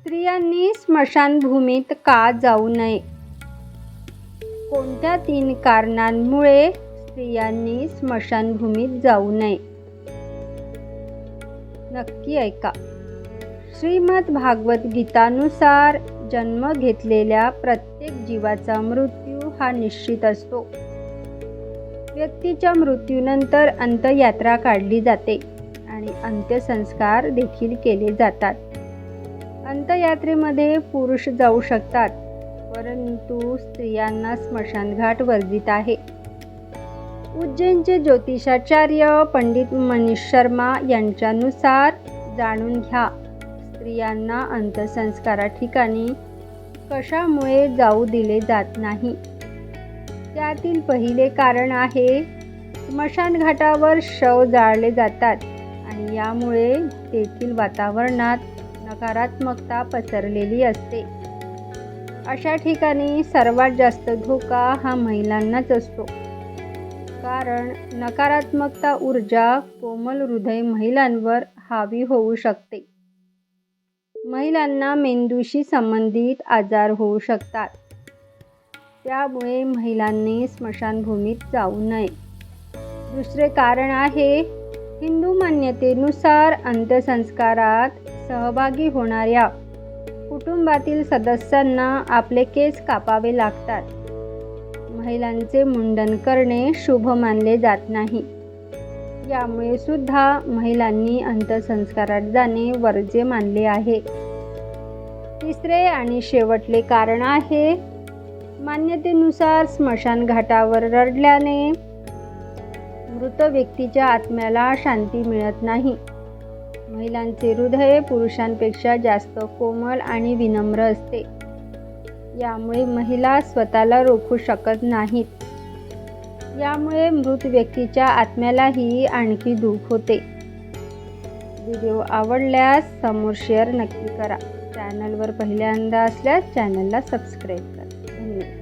स्त्रियांनी स्मशानभूमीत का जाऊ नये? कोणत्या तीन कारणांमुळे स्त्रियांनी स्मशानभूमीत जाऊ नये? नक्की ऐका. श्रीमद भागवत गीतानुसार जन्म घेतलेल्या प्रत्येक जीवाचा मृत्यू हा निश्चित असतो. व्यक्तीच्या मृत्यूनंतर अंत्ययात्रा काढली जाते आणि अंत्यसंस्कार देखील केले जातात. अंतयात्रेमध्ये पुरुष जाऊ शकतात परंतु स्त्रियांना स्मशानघाट वर्जित आहे. उज्जैनचे ज्योतिषाचार्य पंडित मनीष शर्मा यांच्यानुसार जाणून घ्या स्त्रियांना अंत्यसंस्कारा ठिकाणी कशामुळे जाऊ दिले जात नाही? त्यातील पहिले कारण आहे स्मशानघाटावर शव जाळले जातात आणि यामुळे तेथील वातावरणात नकारात्मकता पसरलेली असते. अशा ठिकाणी सर्वात जास्त धोका हा महिलांनाच असतो. कारण नकारात्मकता ऊर्जा कोमल हृदय महिलांवर हावी होऊ शकते. महिलांना मेंदूशी संबंधित आजार होऊ शकतात. त्यामुळे महिलांनी स्मशानभूमीत जाऊ नये. दुसरे कारण आहे हिंदू मान्यतेनुसार अंत्यसंस्कारात सहभागी होणाऱ्या कुटुंबातील सदस्यांना आपले केस कापावे लागतात. महिलांचे मुंडन करणे शुभ मानले जात नाही. यामुळे सुद्धा महिलांनी अंत्यसंस्कारात जाणे वर्जे मानले आहे. तिसरे आणि शेवटले कारण आहे मान्यतेनुसार स्मशानघाटावर रडल्याने मृत व्यक्तीच्या आत्म्याला शांती मिळत नाही. महिलांचे हृदय पुरुषांपेक्षा जास्त कोमल आणि विनम्र असते. यामुळे महिला स्वतःला रोखू शकत नाहीत. यामुळे मृत व्यक्तीच्या आत्म्यालाही आणखी दुःख होते. व्हिडिओ आवडल्यास समोर शेअर नक्की करा. चॅनलवर पहिल्यांदा असल्यास चॅनलला सबस्क्राईब करा. धन्यवाद.